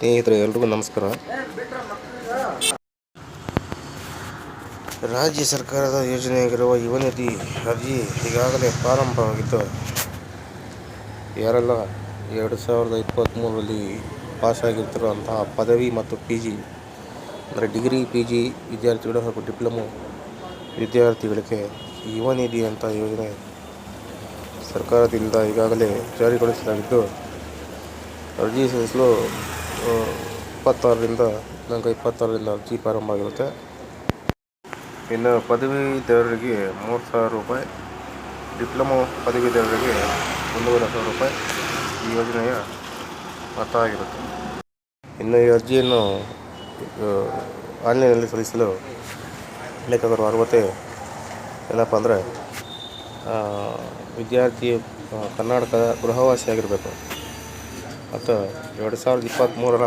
ಸ್ನೇಹಿತರೆ, ಎಲ್ರಿಗೂ ನಮಸ್ಕಾರ. ರಾಜ್ಯ ಸರ್ಕಾರದ ಯೋಜನೆಯಾಗಿರುವ ಯುವ ನಿಧಿ ಅರ್ಜಿ ಈಗಾಗಲೇ ಪ್ರಾರಂಭವಾಗಿದ್ದು, ಯಾರೆಲ್ಲ ಎರಡು ಸಾವಿರದ ಇಪ್ಪತ್ತ್ಮೂರರಲ್ಲಿ ಪಾಸಾಗಿರ್ತಿರುವಂತಹ ಪದವಿ ಮತ್ತು ಪಿ ಜಿ ಅಂದರೆ ಡಿಗ್ರಿ ಪಿ ಜಿ ವಿದ್ಯಾರ್ಥಿಗಳು ಹಾಗೂ ಡಿಪ್ಲೊಮೊ ವಿದ್ಯಾರ್ಥಿಗಳಿಗೆ ಯುವ ನಿಧಿ ಅಂತ ಯೋಜನೆ ಸರ್ಕಾರದಿಂದ ಈಗಾಗಲೇ ಜಾರಿಗೊಳಿಸಲಾಗಿದ್ದು, ಅರ್ಜಿ ಸಲ್ಲಿಸಲು ಇಪ್ಪತ್ತಾರರಿಂದ ದಿನಾಂಕ ಇಪ್ಪತ್ತಾರರಿಂದ ಅರ್ಜಿ ಪ್ರಾರಂಭ ಆಗಿರುತ್ತೆ. ಇನ್ನು ಪದವೀಧರರಿಗೆ ಮೂರು ಸಾವಿರ ರೂಪಾಯಿ, ಡಿಪ್ಲೊಮೊ ಪದವೀಧರರಿಗೆ ಒಂದೂವರೆ ಸಾವಿರ ರೂಪಾಯಿ ಈ ಯೋಜನೆಯ ಮತ ಆಗಿರುತ್ತೆ. ಇನ್ನು ಈ ಅರ್ಜಿಯನ್ನು ಆನ್ಲೈನಲ್ಲಿ ಸಲ್ಲಿಸಲು ಲೇಖಕರು ಅರ್ಹತೆ ಏನಪ್ಪ ಅಂದರೆ ವಿದ್ಯಾರ್ಥಿ ಕರ್ನಾಟಕದ ಗೃಹವಾಸಿಯಾಗಿರಬೇಕು. ಮತ್ತು ಎರಡು ಸಾವಿರದ ಇಪ್ಪತ್ತ್ಮೂರರ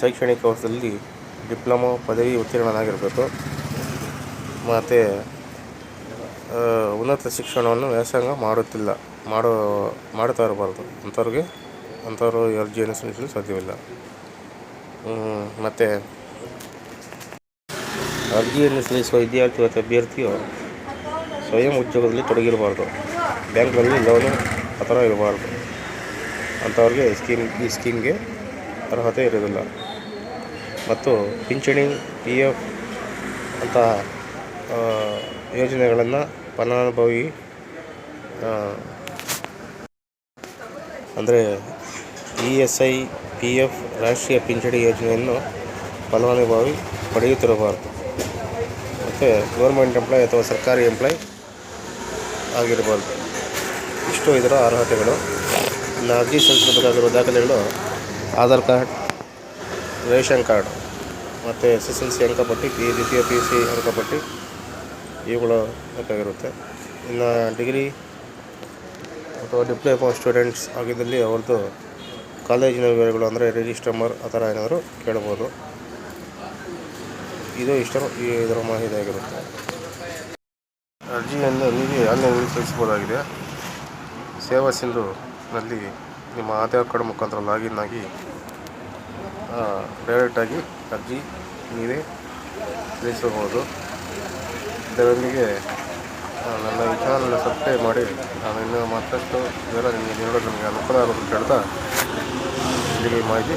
ಶೈಕ್ಷಣಿಕ ವರ್ಷದಲ್ಲಿ ಡಿಪ್ಲೊಮೊ ಪದವಿ ಉತ್ತೀರ್ಣನಾಗಿರಬೇಕು. ಮತ್ತು ಉನ್ನತ ಶಿಕ್ಷಣವನ್ನು ವ್ಯಾಸಂಗ ಮಾಡುತ್ತಿಲ್ಲ, ಮಾಡೋ, ಮಾಡ್ತಾ ಇರಬಾರ್ದು. ಅಂಥವ್ರಿಗೆ, ಅಂಥವರು ಅರ್ಜಿಯನ್ನು ಸಲ್ಲಿಸಲು ಸಾಧ್ಯವಿಲ್ಲ. ಮತ್ತು ಅರ್ಜಿಯನ್ನು ಸಲ್ಲಿಸುವ ವಿದ್ಯಾರ್ಥಿ ಮತ್ತು ಅಭ್ಯರ್ಥಿಯು ಸ್ವಯಂ ಉದ್ಯೋಗದಲ್ಲಿ ತೊಡಗಿರಬಾರ್ದು. ಬ್ಯಾಂಕ್ನಲ್ಲಿ ಲೋನು ಆ ಥರ ಇರಬಾರ್ದು. ಅಂಥವ್ರಿಗೆ ಸ್ಕೀಮ್, ಈ ಸ್ಕೀಮ್ಗೆ ಅರ್ಹತೆ ಇರೋದಿಲ್ಲ. ಮತ್ತು ಪಿಂಚಣಿ, ಪಿ ಎಫ್ ಅಂತಹ ಯೋಜನೆಗಳನ್ನು ಫಲಾನುಭವಿ ಅಂದರೆ E S I, P F ರಾಷ್ಟ್ರೀಯ ಪಿಂಚಣಿ ಯೋಜನೆಯನ್ನು ಫಲಾನುಭವಿ ಪಡೆಯುತ್ತಿರಬಾರ್ದು. ಮತ್ತು ಗೌರ್ಮೆಂಟ್ ಎಂಪ್ಲಾಯ್ ಅಥವಾ ಸರ್ಕಾರಿ ಎಂಪ್ಲಾಯ್ ಆಗಿರಬಾರ್ದು. ಇಷ್ಟು ಇದರ ಅರ್ಹತೆಗಳು. ಅರ್ಜಿ ಸಲ್ಲಿಸಬೇಕಾಗಿರುವ ದಾಖಲೆಗಳು ಆಧಾರ್ ಕಾರ್ಡ್, ರೇಷನ್ ಕಾರ್ಡ್ ಮತ್ತು ಎಸ್ ಎಸ್ ಎಲ್ ಸಿ ಅಂಕಪಟ್ಟಿ ಪಿ ದ್ವಿತೀಯ ಪಿ ಯು ಸಿ ಅಂಕಪಟ್ಟಿ, ಇವುಗಳು ಬೇಕಾಗಿರುತ್ತೆ. ಇನ್ನು ಡಿಗ್ರಿ ಅಥವಾ ಡಿಪ್ಲೊಮಾ ಸ್ಟೂಡೆಂಟ್ಸ್ ಆಗಿದ್ದಲ್ಲಿ ಅವ್ರದ್ದು ಕಾಲೇಜಿನ ವಿವರಗಳು ಅಂದರೆ ರಿಜಿಸ್ಟರ್ ನಂಬರ್ ಆ ಥರ ಏನಾದರೂ ಕೇಳ್ಬೋದು. ಇದು ಇಷ್ಟು ಈ ಇದರ ಮಾಹಿತಿ ಆಗಿರುತ್ತೆ. ಅರ್ಜಿಯನ್ನು ನೀವು ಆನ್ಲೈನಲ್ಲಿ ಸಲ್ಲಿಸಬಹುದಾಗಿದೆ. ಸೇವಾ ಸಿಂಧುನಲ್ಲಿ ನಿಮ್ಮ ಆಧಾರ್ ಕಾರ್ಡ್ ಮುಖಾಂತರ ಲಾಗಿನ್ ಆಗಿ ಡೈರೆಕ್ಟಾಗಿ ಅರ್ಜಿ ನೀವೇ ಸಲ್ಲಿಸಬಹುದು ಇದರೊಂದಿಗೆ ನನ್ನ ಚಾನಲ್ನ ಸಬ್ಸ್ಕ್ರೈಬ್ ಮಾಡಿ, ನಾನು ಇನ್ನೂ ಮತ್ತಷ್ಟು ವಿವರ ನಿಮಗೆ ನೀಡೋದು ನಿಮಗೆ ಅನುಕೂಲ ಆಗೋದು ಅಂತ ಹೇಳ್ತಾ ಇಲ್ಲಿಗೆ ಮಾಹಿತಿ.